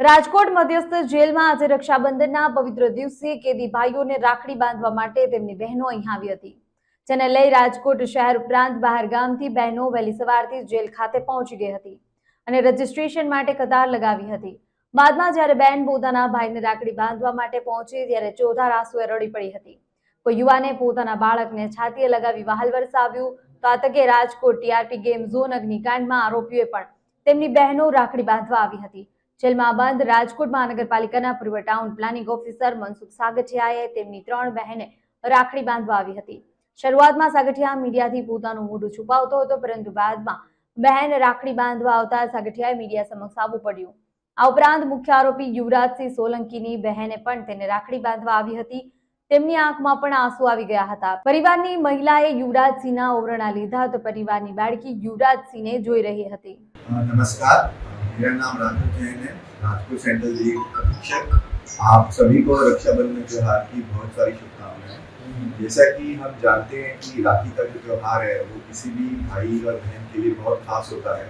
રાજકોટ મધ્યસ્થ જેલમાં આજે રક્ષાબંધનના પવિત્ર દિવસે કેદી ભાઈઓને રાખડી બાંધવા માટે તેમની બહેનો અહીં આવી હતી. જેને લઈ રાજકોટ શહેર ઉપરાંત બહાર ગામથી બહેનો વહેલી સવારથી જેલ ખાતે પહોંચી ગઈ હતી અને રજીસ્ટ્રેશન માટે કતાર લગાવી હતી. બાદમાં જ્યારે બહેન પોતાના ભાઈને રાખડી બાંધવા માટે પહોંચી ત્યારે ચોધાર આંસુએ રડી પડી હતી. કોઈ યુવાને પોતાના બાળકને છાતીએ લગાવી વહાલ વરસાવ્યું તો આ તકે રાજકોટ ટીઆરપી ગેમ ઝોન અગ્નિકાંડમાં આરોપીઓએ પણ તેમની બહેનો રાખડી બાંધવા આવી હતી. જેલમાં બંધ રાજકોટ મહાનગરપાલિકાના પૂર્વ ટાઉન પ્લાનિંગ ઓફિસર મનસુખ સાગઠિયાએ તેમની ત્રણ બહેને રાખડી બાંધવા આવી હતી. શરૂઆતમાં સાગઠિયા મીડિયાથી પોતાનું મોઢું છુપાવતો હતો, પરંતુ બાદમાં બહેન રાખડી બાંધવા આવતા સાગઠિયાએ મીડિયા સમક્ષ આવવું પડ્યું. આ ઉપરાંત મુખ્ય આરોપી યુવરાજસિંહ સોલંકીની બહેને પણ તેને રાખડી બાંધવા આવી હતી. તેમની આંખમાં પણ આંસુ આવી ગયા હતા. પરિવારની મહિલાએ યુવરાજસિંહના ઓરણા લીધા તો પરિવારની બાળકી યુવરાજસિંહને જોઈ રહી હતી. નમસ્કાર. मेरा नाम राघव जैन है। राजपुर सेंट्रल जेल अधीक्षक आप सभी को रक्षाबंधन त्यौहार की बहुत सारी शुभकामनाएँ। जैसा कि हम जानते हैं कि राखी का जो त्यौहार है, वो किसी भी भाई और बहन के लिए बहुत खास होता है।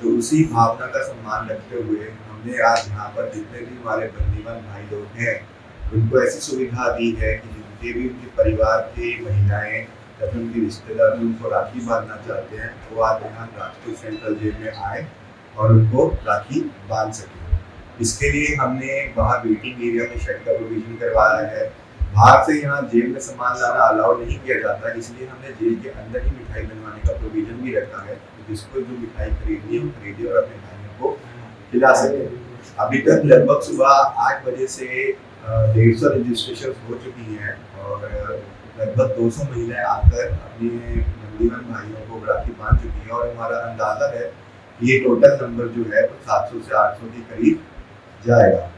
तो उसी भावना का सम्मान रखते हुए हमने आज यहाँ पर जितने भी हमारे बंदीवान भाई लोग हैं, उनको ऐसी सुविधा दी है कि जितने भी उनके परिवार के महिलाएँ फिर उनके रिश्तेदार उनको राखी बांधना चाहते हैं, वो आज यहाँ राजपुर सेंट्रल जेल में आए। और उनको राखी बाँध सके। इसके लिए हमने बाहर वेटिंग एरिया में शेड का प्रोविज़न करवाया है। बाहर से यहाँ जेल में सामान लाना अलाउ नहीं किया जाता, इसलिए हमने जेल के अंदर ही मिठाई बनवाने का प्रोविज़न भी रखा है, जिसको जो मिठाई खरीदनी है खरीदे और अपने भाइयों को खिला सके। अभी तक लगभग सुबह आठ बजे से डेढ़ सौ रजिस्ट्रेशन हो चुकी हैं और लगभग 200 महिलाएँ आकर अपने बंदीवान भाइयों को राखी बाँध चुकी हैं और हमारा अंदाज़ा है ये टोटल नंबर जो है वो 700 से 800 के करीब जाएगा।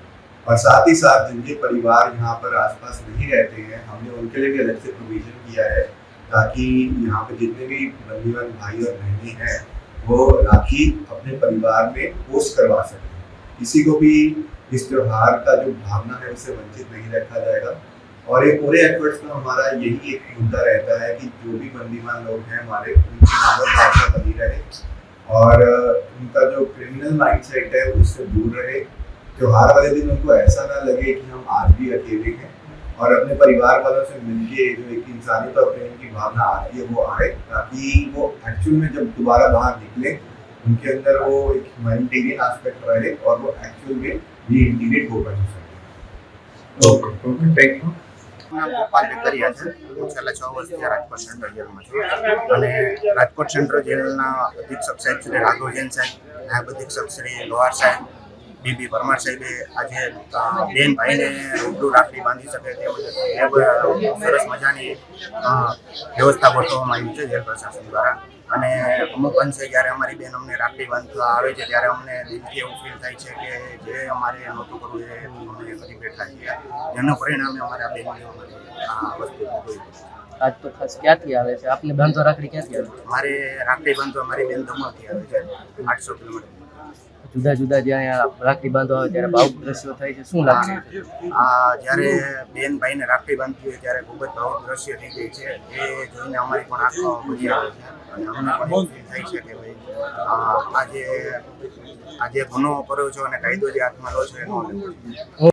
और साथ ही साथ जिनके परिवार यहाँ पर आसपास नहीं रहते हैं, हमने उनके लिए भी अलग से प्रोविज़न किया है ताकि यहाँ पे जितने भी बंदीवान भाई और बहनें हैं, वो राखी अपने परिवार में पोस्ट करवा सकें। किसी को भी इस त्योहार का जो भावना है, उसे वंचित नहीं रखा जाएगा। और ये पूरे एफर्ट्स में हमारा यही एक मुद्दा रहता है कि जो भी बंदीवान लोग हैं, हमारे उनकी बनी रहे और उनका जो क्रिमिनल माइंडसेट है, उससे दूर रहे। त्यौहार वाले दिन उनको ऐसा ना लगे कि हम आज भी अकेले हैं और अपने परिवार वालों से मिलके जो एक इंसानी तो प्रेम की भावना आती है, वो आए, ताकि वो एक्चुअल में जब दोबारा बाहर निकले, उनके अंदर वो एक ह्यूमैनिटेरियन आस्पेक्ट रहे और वो एक्चुअल में री इंटीग्रेट हो पाए। ओके ओके थैंक यू નામ ગોપાલ વેકરિયા છે. હું છેલ્લા છ વર્ષથી રાજકોટ સેન્ટ્રલ જેલમાં છું. અને રાજકોટ સેન્ટ્રલ જેલના અધિક્ષક સાહેબ શ્રી રાઘવ જૈન સાહેબ, નાયબ અધિક્ષક શ્રી લોહાર સાહેબ બીબી પરમાર સાહેબે આજે બેન ભાઈને રૂબરૂ રાખડી બાંધી શકે તે સરસ મજાની વ્યવસ્થા ગોઠવવામાં આવી છે જેલ પ્રશાસન દ્વારા. અને અમુક અંશે જ્યારે અમારી બેન અમને રાખડી બાંધવા આવે છે ત્યારે અમને દિલથી એવું ફીલ થાય છે કે જે અમારે નહોતું કરવું એ અમે કરી બેઠા છીએ જેના પરિણામે અમારા બેનની આ વસ્તુ આજ તો ખાસ ક્યાંથી આવે છે? આપને બાંધો રાખડી ક્યાંથી આવે? મારે રાખડી બાંધવા મારી બેન દમણથી આવે છે આઠસો કિલોમીટર. જુદા જુદા જ્યાં રાખડી બાંધવા આવે ત્યારે ભાવુક દ્રશ્યો થાય છે. શું લાગે છે? આ જ્યારે બેન ભાઈને રાખડી બાંધતી હોય ત્યારે ખૂબ જ ભાવુક દ્રશ્ય થઈ ગઈ છે. એ જોઈને અમારી પણ આંખો ભરી આવે છે. અને અમને પણ થાય છે કે ભાઈ આજે આજે ગુનો કર્યો છો અને કાયદો જે હાથમાં લો છો એનો.